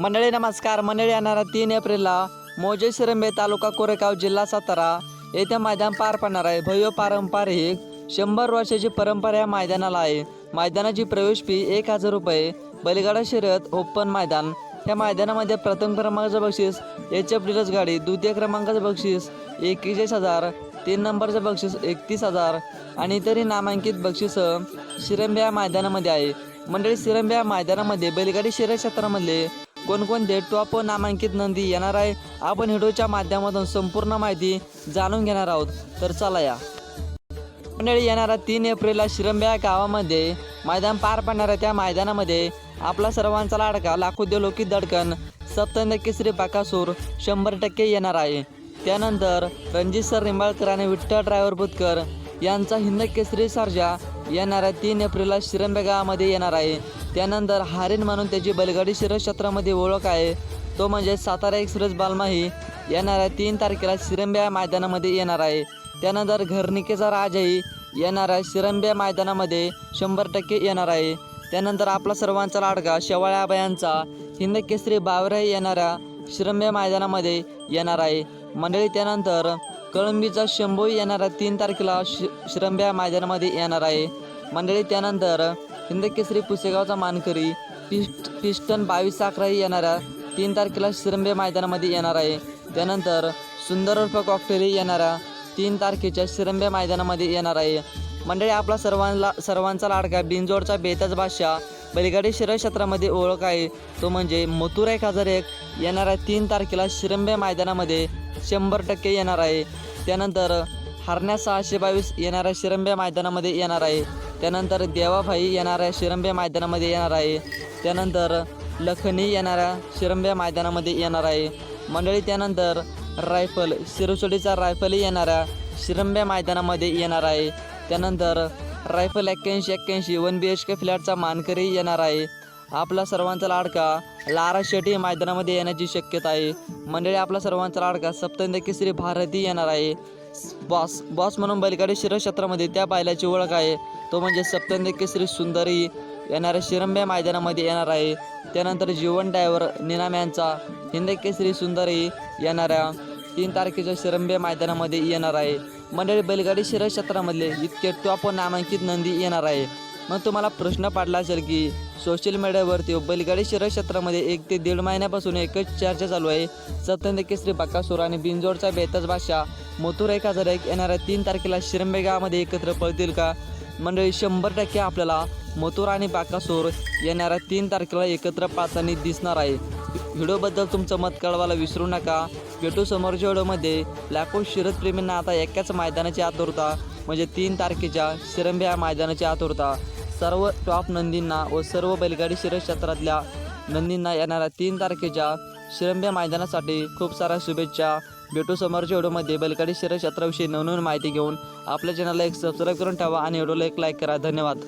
मंडळी नमस्कार. मंडळी येणारा तीन एप्रिलला मोजे शिरंबे तालुका कोरेगाव जिल्हा सातारा येथे मैदान पार पडणार आहे. भव्य पारंपरिक शंभर वर्षाची परंपरा या मैदानाला आहे. मैदानाची प्रवेश फी एक हजार रुपये. बलिगाडा शर्यत ओपन मैदान. या मैदानामध्ये प्रथम क्रमांकाचं बक्षीस एच एफ डिलक्स गाडी द्वितीय क्रमांकाचं बक्षीस एकेचाळीस हजार तीन नंबरचं बक्षीस एकतीस हजार आणि इतरही नामांकित बक्षीस शिरंबे या मैदानामध्ये आहे. मंडळी शिरंबे या मैदानामध्ये बैलगाडी शर्यत क्षेत्रामधले कोणकोणते टॉप नामांकित नंदी येणार आहे आपण व्हिडिओच्या माध्यमातून संपूर्ण माहिती जाणून घेणार आहोत. तर चला या. मंडळी येणाऱ्या तीन एप्रिलला शिरंब्या गावामध्ये मैदान पार पडणाऱ्या त्या मैदानामध्ये आपला सर्वांचा लाडका लाखो देलोकी दडकन सप्तंद केसरी बाकासूर शंभर टक्के येणार आहे. त्यानंतर रणजित सर निंबाळकर आणि विठ्ठल ड्रायव्हर बुतकर यांचा हिंद केसरी सारजा येणाऱ्या तीन एप्रिलला शिरंबे गावामध्ये येणार आहे. त्यानंतर हारेन म्हणून त्याची बैलगाडी शिरक्षेत्रामध्ये क्षेत्रामध्ये ओळख आहे. तो म्हणजे सातारा एक्सप्रेस बालमाही. येणाऱ्या तीन तारखेला शिरंब्या मैदानामध्ये येणार आहे. त्यानंतर घरनिकेचा राजही येणाऱ्या शिरंब्या मैदानामध्ये शंभर टक्के येणार आहे. त्यानंतर आपला सर्वांचा लाडका शेवाळ्या यांचा हिंद केसरी येणाऱ्या शिरंब्या मैदानामध्ये येणार आहे. मंडळी त्यानंतर कळंबीचा शंभू येणाऱ्या तीन तारखेला शि शिरंब्या मैदानामध्ये येणार आहे. मंडळी त्यानंतर हिंद केसरी पुसेगावचा मानकरी पिस्ट पिस्टन बावीस अकराही येणाऱ्या तीन तारखेला शिरंबे मैदानामध्ये येणार आहे. त्यानंतर सुंदर उर्फ कॉकटेलही येणाऱ्या तीन तारखेच्या शिरंबे मैदानामध्ये येणार आहे. मंडळी आपला सर्वांना सर्वांचा लाडका बिंजोडचा बेताज बादशाह बैलगाडी शर्यत क्षेत्रामध्ये ओळख आहे. तो म्हणजे मथुरा एक हजार एक. येणाऱ्या तीन तारखेला शिरंबे मैदानामध्ये शंभर टक्के येणार आहे. त्यानंतर हरण्या सहाशे बावीस येणाऱ्या शिरंबे मैदानामध्ये येणार आहे. त्यानंतर देवाभाई येणाऱ्या शिरंबे मैदानामध्ये येणार आहे. त्यानंतर लखनी येणाऱ्या शिरंबे मैदानामध्ये येणार आहे. मंडळी त्यानंतर रायफल शिरसोडीचा रायफलही येणाऱ्या शिरंबे मैदानामध्ये येणार आहे. त्यानंतर रायफल एक्क्याऐंशी एक्क्याऐंशी वन बी एच के फ्लॅटचा मानकरी येणार आहे. आपला सर्वांचा लाडका लारा शेट्टी मैदानामध्ये येण्याची शक्यता आहे. मंडळी आपला सर्वांचा लाडका सप्तंद केसरी भारती येणार आहे. बॉस बॉस म्हणून बैलगाडी शिरक्षेत्रामध्ये त्या बैलाची ओळख आहे. तो म्हणजे सप्तंद केसरी सुंदरी येणाऱ्या शिरंबे मैदानामध्ये येणार आहे. त्यानंतर जीवन डायव्हर निनाम यांचा हिंद केसरी सुंदरी येणाऱ्या तीन तारखेच्या शिरंबे मैदानामध्ये येणार आहे. मंडळी बैलगाडी शर्यत क्षेत्रामधले इतके टॉप नामांकित नंदी येणार आहे. मग तुम्हाला प्रश्न पडला असेल की सोशल मीडियावरती बैलगाडी शर्यत क्षेत्रामध्ये एक ते दीड महिन्यापासून एकच चर्चा चालू आहे. सत्यंद केसरी बाकासूर आणि बिंजोडचा बेताज बादशाह मोतूर एक हजार एक येणाऱ्या तीन तारखेला शिरंबे गावामध्ये एकत्र पळतील का? मंडळी शंभर टक्के आपल्याला मथुर आणि बाकासूर येणाऱ्या तीन तारखेला एकत्र पाहताना दिसणार आहे. व्हिडिओबद्दल तुमचं मत कळवायला विसरू नका. भेटू समोरच्या व्हिडिओमध्ये. लाखो शिरतप्रेमींना आता एकाच मैदानाची आतुरता म्हणजे तीन तारखेच्या शिरंबे या मैदानाची आतुरता सर्व टॉप नंदींना व सर्व बैलगाडी शिरस क्षेत्रातल्या नंदींना येणाऱ्या तीन तारखेच्या शिरंब्या मैदानासाठी खूप साऱ्या शुभेच्छा. भेटू समोरच्या व्हिडिओमध्ये बैलगाडी शर्यत क्षेत्राविषयी नवनवीन माहिती घेऊन. आपल्या चॅनलला एक सबस्क्राईब करून ठेवा आणि व्हिडिओला एक लाईक करा. धन्यवाद.